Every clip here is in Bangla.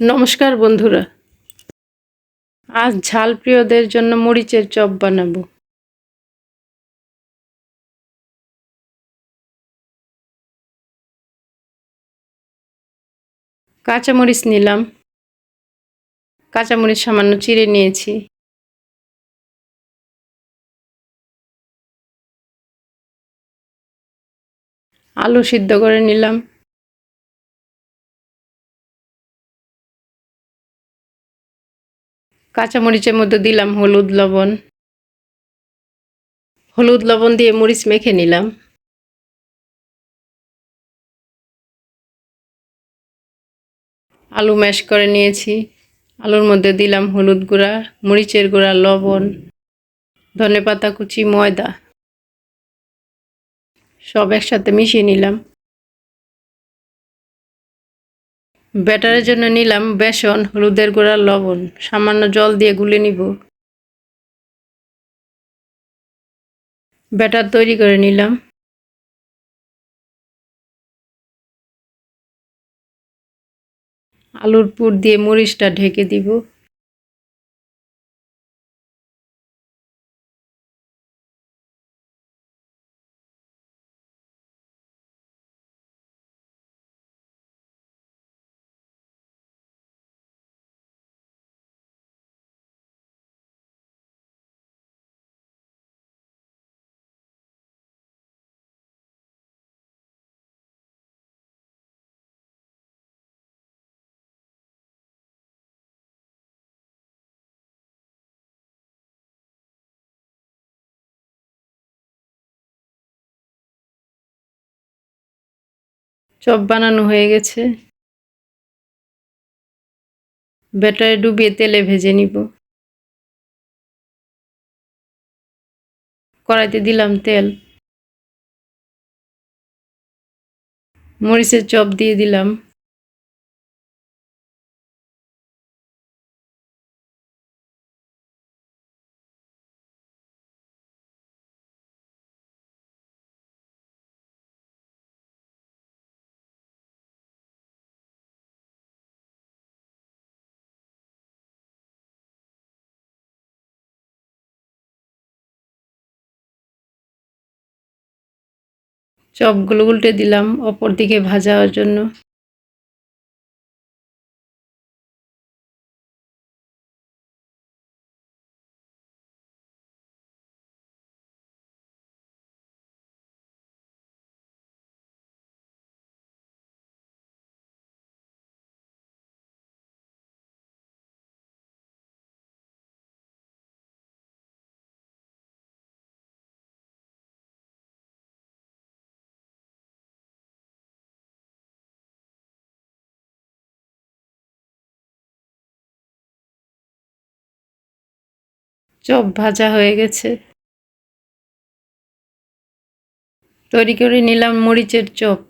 নমস্কার বন্ধুরা। আজ ঝাল প্রিয়দের জন্য মরিচের চপ বানাবো। কাঁচামরিচ নিলাম। কাঁচামরিচ সামান্য চিড়ে নিয়েছি। আলু সিদ্ধ করে নিলাম। কাঁচামরিচের মধ্যে দিলাম হলুদ, লবণ। হলুদ, লবণ দিয়ে মরিচ মেখে নিলাম। আলু ম্যাশ করে নিয়েছি। আলুর মধ্যে দিলাম হলুদ গুঁড়া, মরিচের গুঁড়া, লবণ ধনে পাতা কুচি, ময়দা। সব একসাথে মিশিয়ে নিলাম। ব্যাটারের জন্য নিলাম বেসন, হলুদের গোড়ার লবণ। সামান্য জল দিয়ে গুলে নিব। ব্যাটার তৈরি করে নিলাম। আলুর পুর দিয়ে মরিচটা ঢেকে দিব। চপ বানানো হয়ে গেছে। ব্যাটারে ডুবিয়ে তেলে ভেজে নিব। কড়াইতে দিলাম তেল। মরিচের চপ দিয়ে দিলাম। চপগুলো উল্টে দিলাম অপর দিকে ভাজার জন্য। চপ ভাজা হয়ে গেছে। তৈরি করে নিলাম মরিচের চপ।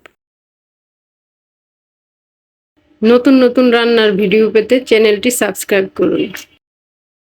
নতুন নতুন রান্নার ভিডিও পেতে চ্যানেলটি সাবস্ক্রাইব করুন।